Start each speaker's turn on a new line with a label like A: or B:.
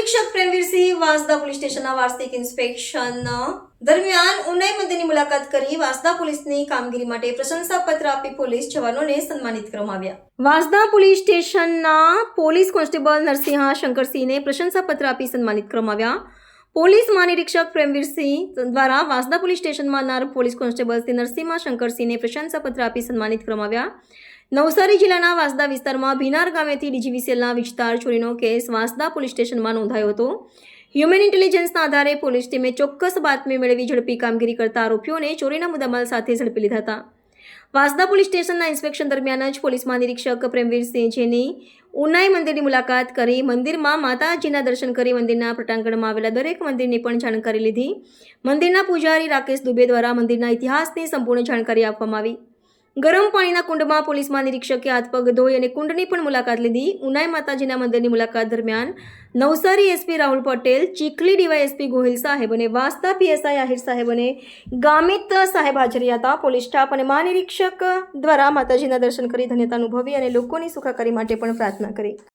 A: મહાનિરીક્ષક Premvirsinh Vansda police સ્ટેશનના વાર્ષિક inspection દરમિયાન ઉનાઈ મંદિરની મુલાકાત કરી વાંસદા પોલીસની કામગીરી માટે પ્રશંસાપત્ર આપી પોલીસ જવાનોને સન્માનિત કરવામાં આવ્યા. વાંસદા પોલીસ સ્ટેશનના પોલીસ કોન્સ્ટેબલ નરસિંહા શંકરસિંહને પ્રશંસાપત્ર આપી સન્માનિત કરવામાં આવ્યા. પોલીસ મહાનિરીક્ષક પ્રેમવીરસિંહ દ્વારા વાંસદા પોલીસ સ્ટેશનમાં નાર પોલીસ કોન્સ્ટેબલ શ્રી નરસિંહા શંકરસિંહને પ્રશંસાપત્ર આપી સન્માનિત કરવામાં આવ્યા. નવસારી જિલ્લાના વાંસદા વિસ્તારમાં ભીનાર ગામેથી ડીજીવીસીએલના વિસ્તાર ચોરીનો કેસ વાંસદા પોલીસ સ્ટેશનમાં નોંધાયો હતો. હ્યુમન ઇન્ટેલિજન્સના આધારે પોલીસ ટીમે ચોક્કસ બાતમી મેળવી ઝડપી કામગીરી કરતા આરોપીઓને ચોરીના મુદ્દામાલ સાથે ઝડપી લીધા હતા. વાંસદા પોલીસ સ્ટેશનના ઇન્સ્પેક્શન દરમિયાન જ પોલીસ મહાનિરીક્ષક પ્રેમવીરસિંહ જેની ઉનાઈ મંદિરની મુલાકાત કરી મંદિરમાં માતાજીના દર્શન કરી મંદિરના પટાંગણમાં આવેલા દરેક મંદિરની પણ જાણકારી લીધી. મંદિરના પૂજારી રાકેશ દુબે દ્વારા મંદિરના ઇતિહાસની સંપૂર્ણ જાણકારી આપવામાં આવી. ગરમ પાણીના કુંડમાં પોલીસ મહાનિરીક્ષકે હાથ પગ ધોઈ અને કુંડની પણ મુલાકાત લીધી. ઉનાઈ માતાજીના મંદિરની મુલાકાત દરમિયાન નવસારી એસપી રાહુલ પટેલ, ચીખલી ડીવાયએસપી ગોહિલ સાહેબ અને વાસ્તા પીએસઆઈ આહિર સાહેબ અને ગામિત સાહેબ હાજર હતા. પોલીસ સ્ટાફ અને મહાનિરીક્ષક દ્વારા માતાજીના દર્શન કરી ધન્યતા અનુભવી અને લોકોની સુખાકારી માટે પણ પ્રાર્થના કરી.